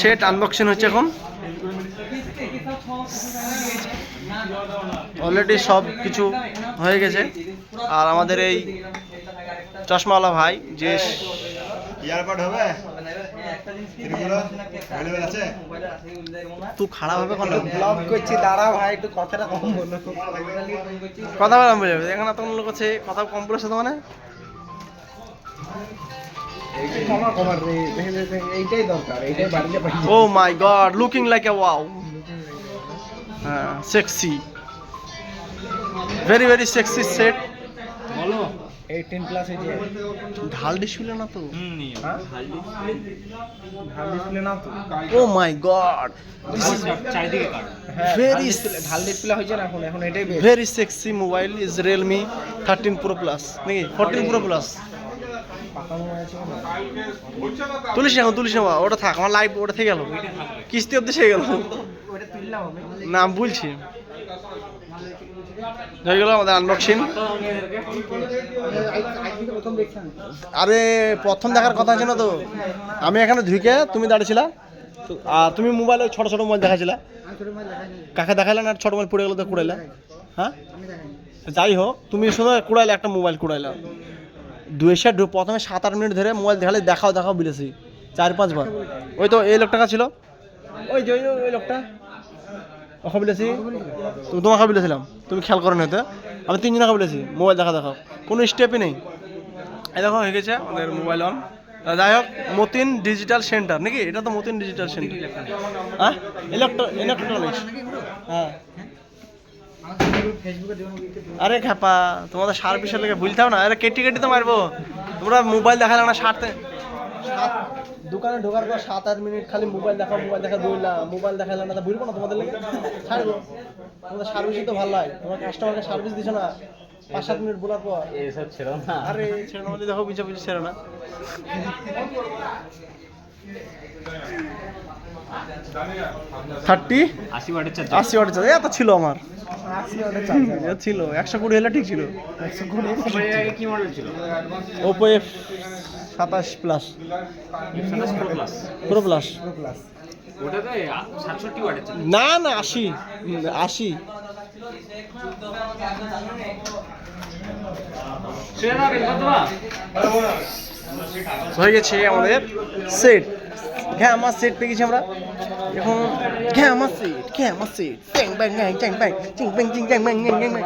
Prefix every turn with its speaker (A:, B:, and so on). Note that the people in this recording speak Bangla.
A: সেট আনবক্সিং হচ্ছে এখন। অলরেডি সব কিছু হয়ে গেছে। আর আমাদের এই চশমাওয়ালা ভাই যে
B: ইয়ারবাড হবে?
A: তুই খারাপ হবে কোন
C: ব্লগ করছি দাঁড়া ভাই একটু কথাটা কম বলো।
A: কথা বলা বুঝে যাবে। এখানে তখন লোক আছে কথা কম বলেছে তো মানে। ও my god looking like a wow হ্যাঁ sexy very very sexy set
B: বলো।
C: এইটিন প্লাস এই যে
A: ঢাল ডিসপ্লে না তো?
C: হ্যাঁ? ঢাল ডিসপ্লে না তো?
A: Oh my god this is
B: চারিদিকে কাট
C: হ্যাঁ
A: Very
C: ঢাল ডিসপ্লে হয়েছে না এখন? এখন এটাই
A: very sexy mobile is Realme thirteen pro plus নাকি? ফোরটিন প্রো প্লাস
C: পাকা মোবাইল আছে না
A: তুলিস না এখন, তুলিস না ওটা থাক, আমার লাইভ ওটা থেকে গেল। কিস্তি অব্দি সে গেল। না বলছি হয়ে গেল আমাদের আনবক্সিং আরে, প্রথম দেখার কথা ছিল তো। আমি এখানে ঢুকে তুমি দাঁড়িয়েছিলা। আর তুমি মোবাইলে ছোট ছোট মোবাইল দেখাছিলা কাকে দেখাইলে না, ছোট মোবাইল পড়ে গেলো তো কুড়াইলা। হ্যাঁ? যাই হোক, তুমি শুধু কুড়াইলে একটা মোবাইল কুড়াইলা। সাইড প্রথমে সাত আট মিনিট ধরে মোবাইল দেখালে দেখাও দেখাও বলেছি চার পাঁচবার ওই তো এই লোকটা ছিল? ওই যে ওই লোকটা। ওকে বলেছি। তুমি তোমাকে বলেছিলাম তুমি খেয়াল করো না হয়তো। আমি তিনজনকে বলেছি মোবাইল দেখা দেখাও। কোনো স্টেপই নেই। এই দেখো হয়ে গেছে আমাদের মোবাইল অন যাই হোক মতিন ডিজিটাল সেন্টার নাকি? এটা তো মতিন ডিজিটাল সেন্টার হ্যাঁ? ইলেকট্রো ইলেকট্রনিক্স হ্যাঁ। আরে খাপা তোমাদের সার সার্ভিসের লেগে ভুলতাও না আরে কেটি কেটি তো মারবো। তোমরা মোবাইল দেখালে না সারতে। দোকানে ঢোকার পর সাত আট মিনিট খালি মোবাইল দেখা মোবাইল দেখা বললা মোবাইল দেখালে না বুঝব না তোমাদের লেগে? ছাড়বো। তোমাদের সার্ভিসই তো ভালো হয় তোমার কাস্টমারকে সার্ভিস দিছো না পাঁচ সাত মিনিট বলার পর।
B: এসব ছিল না।
A: আরে ছেড়ে না বলে দেখো পিছা পিছা ছেড়ে না। থার্টি?
B: আশি ওয়াটের চার্জ
A: আশি ওয়াট চার্জ এত ছিল আমার। ছিল একশো কুড়ি হলে ঠিক ছিল।
C: একশো কুড়ি
B: কি মডেল ছিল?
A: ওপো এফ সাতাশ প্লাস
B: প্রো প্লাস
A: না না আশি। আশি। হয়ে গেছে আমাদের সেট হ্যাঁ আমার সেট পেয়ে গেছি আমরা। এখন হ্যাঁ আমার সেট হ্যাঁ আমার সেট চ্যাং ব্যাং চ্যাং ব্যাং চিং ব্যাং চিং ব্যাং ব্যাং ব্যাং